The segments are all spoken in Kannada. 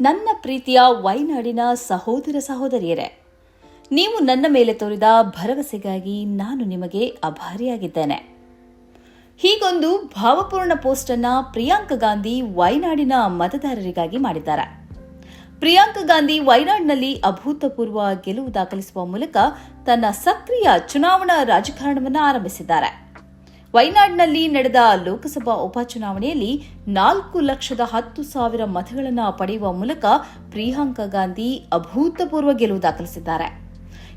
ನನ್ನ ಪ್ರೀತಿಯ ವೈನಾಡಿನ ಸಹೋದರ ಸಹೋದರಿಯರೇ, ನೀವು ನನ್ನ ಮೇಲೆ ತೋರಿದ ಭರವಸೆಗಾಗಿ ನಾನು ನಿಮಗೆ ಅಭಾರಿಯಾಗಿದ್ದೇನೆ. ಹೀಗೊಂದು ಭಾವಪೂರ್ಣ ಪೋಸ್ಟ್ ಅನ್ನ ಪ್ರಿಯಾಂಕ ಗಾಂಧಿ ವೈನಾಡಿನ ಮತದಾರರಿಗಾಗಿ ಮಾಡಿದ್ದಾರೆ. ಪ್ರಿಯಾಂಕ ಗಾಂಧಿ ವೈನಾಡ್ನಲ್ಲಿ ಅಭೂತಪೂರ್ವ ಗೆಲುವು ದಾಖಲಿಸುವ ಮೂಲಕ ತನ್ನ ಸಕ್ರಿಯ ಚುನಾವಣಾ ರಾಜಕಾರಣವನ್ನು ಆರಂಭಿಸಿದ್ದಾರೆ. ವೈನಾಡ್ನಲ್ಲಿ ನಡೆದ ಲೋಕಸಭಾ ಉಪಚುನಾವಣೆಯಲ್ಲಿ ನಾಲ್ಕು ಲಕ್ಷದ ಹತ್ತು ಸಾವಿರ ಮತಗಳನ್ನು ಪಡೆಯುವ ಮೂಲಕ ಪ್ರಿಯಾಂಕಾ ಗಾಂಧಿ ಅಭೂತಪೂರ್ವ ಗೆಲುವು ದಾಖಲಿಸಿದ್ದಾರೆ.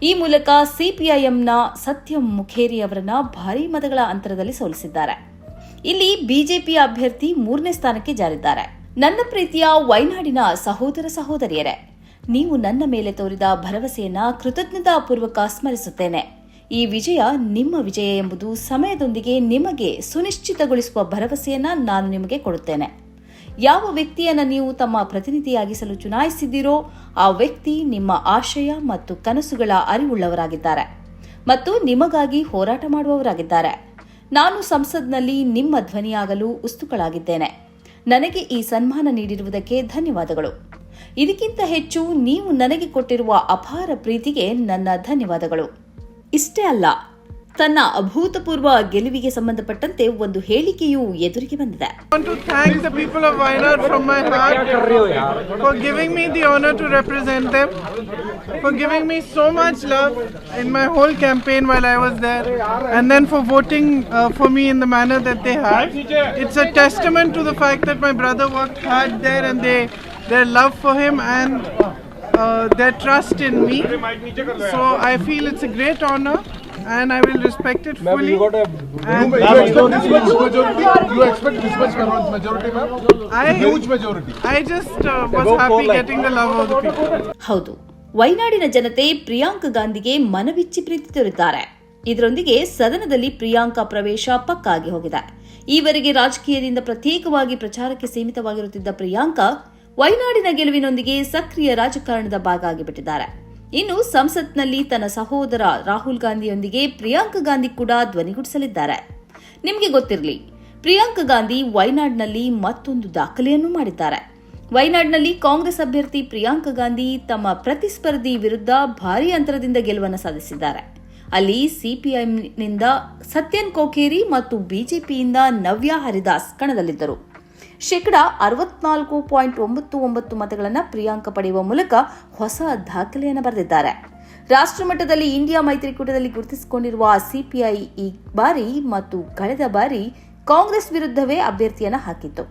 ಈ ಮೂಲಕ ಸಿಪಿಐಎಂನ ಸತ್ಯಂ ಮುಖೇರಿ ಅವರನ್ನ ಭಾರೀ ಮತಗಳ ಅಂತರದಲ್ಲಿ ಸೋಲಿಸಿದ್ದಾರೆ. ಇಲ್ಲಿ ಬಿಜೆಪಿ ಅಭ್ಯರ್ಥಿ ಮೂರನೇ ಸ್ಥಾನಕ್ಕೆ ಜಾರಿದ್ದಾರೆ. ನನ್ನ ಪ್ರೀತಿಯ ವೈನಾಡಿನ ಸಹೋದರ ಸಹೋದರಿಯರೇ, ನೀವು ನನ್ನ ಮೇಲೆ ತೋರಿದ ಭರವಸೆಯನ್ನ ಕೃತಜ್ಞತಾಪೂರ್ವಕ ಸ್ಮರಿಸುತ್ತೇನೆ. ಈ ವಿಜಯ ನಿಮ್ಮ ವಿಜಯ ಎಂಬುದು ಸಮಯದೊಂದಿಗೆ ನಿಮಗೆ ಸುನಿಶ್ಚಿತಗೊಳಿಸುವ ಭರವಸೆಯನ್ನ ನಾನು ನಿಮಗೆ ಕೊಡುತ್ತೇನೆ. ಯಾವ ವ್ಯಕ್ತಿಯನ್ನು ನೀವು ತಮ್ಮ ಪ್ರತಿನಿಧಿಯಾಗಿಸಲು ಚುನಾಯಿಸಿದ್ದೀರೋ, ಆ ವ್ಯಕ್ತಿ ನಿಮ್ಮ ಆಶಯ ಮತ್ತು ಕನಸುಗಳ ಅರಿವುಳ್ಳವರಾಗಿದ್ದಾರೆ ಮತ್ತು ನಿಮಗಾಗಿ ಹೋರಾಟ ಮಾಡುವವರಾಗಿದ್ದಾರೆ. ನಾನು ಸಂಸತ್ನಲ್ಲಿ ನಿಮ್ಮ ಧ್ವನಿಯಾಗಲು ಉಸ್ತುಗಳಾಗಿದ್ದೇನೆ ನನಗೆ ಈ ಸನ್ಮಾನ ನೀಡಿರುವುದಕ್ಕೆ ಧನ್ಯವಾದಗಳು. ಇದಕ್ಕಿಂತ ಹೆಚ್ಚು ನೀವು ನನಗೆ ಕೊಟ್ಟಿರುವ ಅಪಾರ ಪ್ರೀತಿಗೆ ನನ್ನ ಧನ್ಯವಾದಗಳು. ಇಷ್ಟೇ ಅಲ್ಲ ತನ್ನ ಅಭೂತಪೂರ್ವ ಗೆಲುವಿಗೆ ಸಂಬಂಧಪಟ್ಟಂತೆ ಒಂದು ಹೇಳಿಕೆಯೂ ಎದುರಿಗೆ ಬಂದಿದೆ I want to thank the people of Wayanad from my heart for giving me the honor to represent them, for giving me so much love in my whole campaign while I was there, and then for voting uh, for me in the manner that they have. It's a testament to the fact that my brother worked hard there and they their love for him and uh, their trust in me. So I feel it's a great honor. And I will respect it fully. And You expect this much majority? You expect this much majority, ma'am? I, Huge majority. I just uh, was happy getting the love of the people. ಹೌದು ವೈನಾಡಿನ ಜನತೆ ಪ್ರಿಯಾಂಕ ಗಾಂಧಿಗೆ ಮನವಿಚ್ಚಿ ಪ್ರೀತಿ ತೋರಿದ್ದಾರೆ ಇದರೊಂದಿಗೆ ಸದನದಲ್ಲಿ ಪ್ರಿಯಾಂಕಾ ಪ್ರವೇಶ ಪಕ್ಕಾಗಿ ಹೋಗಿದೆ ಈವರೆಗೆ ರಾಜಕೀಯದಿಂದ ಪ್ರತ್ಯೇಕವಾಗಿ ಪ್ರಚಾರಕ್ಕೆ ಸೀಮಿತವಾಗಿರುತ್ತಿದ್ದ ಪ್ರಿಯಾಂಕಾ ವೈನಾಡಿನ ಗೆಲುವಿನೊಂದಿಗೆ ಸಕ್ರಿಯ ರಾಜಕಾರಣದ ಭಾಗ ಆಗಿಬಿಟ್ಟಿದ್ದಾರೆ ಇನ್ನು ಸಂಸತ್ನಲ್ಲಿ ತನ್ನ ಸಹೋದರ ರಾಹುಲ್ ಗಾಂಧಿಯೊಂದಿಗೆ ಪ್ರಿಯಾಂಕಾ ಗಾಂಧಿ ಕೂಡ ಧ್ವನಿಗೂಡಿಸಲಿದ್ದಾರೆ. ನಿಮಗೆ ಗೊತ್ತಿರಲಿ, ಪ್ರಿಯಾಂಕಾ ಗಾಂಧಿ ವೈನಾಡ್ನಲ್ಲಿ ಮತ್ತೊಂದು ದಾಖಲೆಯನ್ನು ಮಾಡಿದ್ದಾರೆ. ವೈನಾಡ್ನಲ್ಲಿ ಕಾಂಗ್ರೆಸ್ ಅಭ್ಯರ್ಥಿ ಪ್ರಿಯಾಂಕಾ ಗಾಂಧಿ ತಮ್ಮ ಪ್ರತಿಸ್ಪರ್ಧಿ ವಿರುದ್ಧ ಭಾರೀ ಅಂತರದಿಂದ ಗೆಲುವನ್ನು ಸಾಧಿಸಿದ್ದಾರೆ. ಅಲ್ಲಿ ಸಿಪಿಐನಿಂದ ಸತ್ಯನ್ ಕೋಕೇರಿ ಮತ್ತು ಬಿಜೆಪಿಯಿಂದ ನವ್ಯಾ ಹರಿದಾಸ್ ಕಣದಲ್ಲಿದ್ದರು. ಶೇಕಡ ಅರವತ್ನಾಲ್ಕು ಪಾಯಿಂಟ್ ಒಂಬತ್ತು ಒಂಬತ್ತು ಮತಗಳನ್ನು ಪ್ರಿಯಾಂಕ ಪಡೆಯುವ ಮೂಲಕ ಹೊಸ ದಾಖಲೆಯನ್ನು ಬರೆದಿದ್ದಾರೆ. ರಾಷ್ಟ್ರಮಟ್ಟದಲ್ಲಿ ಇಂಡಿಯಾ ಮೈತ್ರಿಕೂಟದಲ್ಲಿ ಗುರುತಿಸಿಕೊಂಡಿರುವ ಸಿಪಿಐ ಈ ಬಾರಿ ಮತ್ತು ಕಳೆದ ಬಾರಿ ಕಾಂಗ್ರೆಸ್ ವಿರುದ್ಧವೇ ಅಭ್ಯರ್ಥಿಯನ್ನು ಹಾಕಿತ್ತು.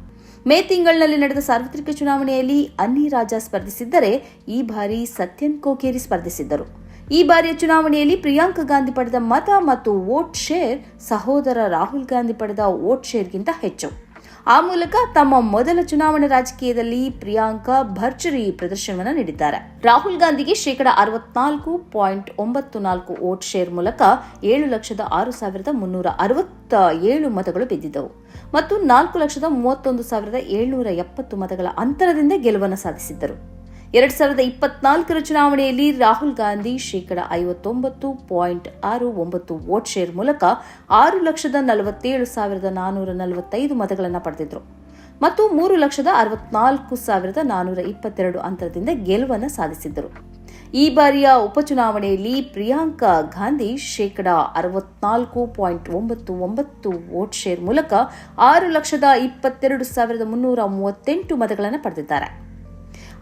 ಮೇ ತಿಂಗಳಿನಲ್ಲಿ ನಡೆದ ಸಾರ್ವತ್ರಿಕ ಚುನಾವಣೆಯಲ್ಲಿ ಅನ್ನಿ ರಾಜ ಸ್ಪರ್ಧಿಸಿದ್ದರೆ ಈ ಬಾರಿ ಸತ್ಯನ್ ಕೋಕೇರಿ ಸ್ಪರ್ಧಿಸಿದ್ದರು. ಈ ಬಾರಿಯ ಚುನಾವಣೆಯಲ್ಲಿ ಪ್ರಿಯಾಂಕಾ ಗಾಂಧಿ ಪಡೆದ ಮತ ಮತ್ತು ವೋಟ್ ಶೇರ್ ಸಹೋದರ ರಾಹುಲ್ ಗಾಂಧಿ ಪಡೆದ ವೋಟ್ ಶೇರ್ಗಿಂತ ಹೆಚ್ಚು. ಆ ಮೂಲಕ ತಮ್ಮ ಮೊದಲ ಚುನಾವಣಾ ರಾಜಕೀಯದಲ್ಲಿ ಪ್ರಿಯಾಂಕಾ ಭರ್ಜರಿ ಪ್ರದರ್ಶನವನ್ನು ನೀಡಿದ್ದಾರೆ. ರಾಹುಲ್ ಗಾಂಧಿಗೆ ಶೇಕಡ ಅರವತ್ನಾಲ್ಕು ಪಾಯಿಂಟ್ ಒಂಬತ್ತು ನಾಲ್ಕು ವೋಟ್ ಶೇರ್ ಮೂಲಕ ಏಳು ಲಕ್ಷದ ಆರು ಸಾವಿರದ ಮುನ್ನೂರ ಅರವತ್ತ ಏಳು ಮತಗಳು ಬಿದ್ದಿದ್ದವು. ಮತ್ತು ನಾಲ್ಕು ಲಕ್ಷದ ಮೂವತ್ತೊಂದು ಸಾವಿರದ ಏಳ್ನೂರ ಎಪ್ಪತ್ತು ಮತಗಳ ಅಂತರದಿಂದ ಗೆಲುವನ್ನು ಸಾಧಿಸಿದ್ದರು. ಎರಡ್ ಸಾವಿರದ ಇಪ್ಪತ್ನಾಲ್ಕರ ಚುನಾವಣೆಯಲ್ಲಿ ರಾಹುಲ್ ಗಾಂಧಿ ಶೇಕಡ ಐವತ್ತೊಂಬತ್ತು ಪಾಯಿಂಟ್ ಆರು ಒಂಬತ್ತು ವೋಟ್ ಶೇರ್ ಮೂಲಕ ಆರು ಲಕ್ಷದ ನಲವತ್ತೇಳು ಸಾವಿರದ ನಾನೂರ ನಲವತ್ತೈದು ಮತಗಳನ್ನು ಪಡೆದಿದ್ರು. ಮತ್ತು ಮೂರು ಲಕ್ಷದ ಅರವತ್ನಾಲ್ಕು ಸಾವಿರದ ನಾನೂರ ಇಪ್ಪತ್ತೆರಡು ಅಂತರದಿಂದ ಗೆಲುವನ್ನು ಸಾಧಿಸಿದ್ದರು. ಈ ಬಾರಿಯ ಉಪಚುನಾವಣೆಯಲ್ಲಿ ಪ್ರಿಯಾಂಕಾ ಗಾಂಧಿ ಶೇಕಡ ಅರವತ್ನಾಲ್ಕು ಪಾಯಿಂಟ್ ಒಂಬತ್ತು ಒಂಬತ್ತು ವೋಟ್ ಶೇರ್ ಮೂಲಕ ಆರು ಲಕ್ಷದ ಇಪ್ಪತ್ತೆರಡು ಸಾವಿರದ ಮುನ್ನೂರ ಮೂವತ್ತೆಂಟು ಮತಗಳನ್ನು ಪಡೆದಿದ್ದಾರೆ.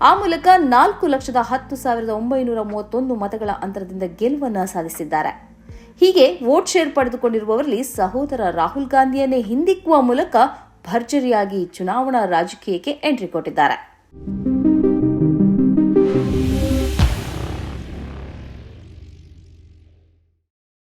ಆ ಮೂಲಕ ನಾಲ್ಕು ಲಕ್ಷದ ಹತ್ತು ಸಾವಿರದ ಒಂಬೈನೂರ ಮೂವತ್ತೊಂದು ಮತಗಳ ಅಂತರದಿಂದ ಗೆಲುವನ್ನು ಸಾಧಿಸಿದ್ದಾರೆ. ಹೀಗೆ ವೋಟ್ ಶೇರ್ ಪಡೆದುಕೊಂಡಿರುವವರಲ್ಲಿ ಸಹೋದರ ರಾಹುಲ್ ಗಾಂಧಿಯನ್ನೇ ಹಿಂದಿಕ್ಕುವ ಮೂಲಕ ಭರ್ಜರಿಯಾಗಿ ಚುನಾವಣಾ ರಾಜಕೀಯಕ್ಕೆ ಎಂಟ್ರಿ ಕೊಟ್ಟಿದ್ದಾರೆ.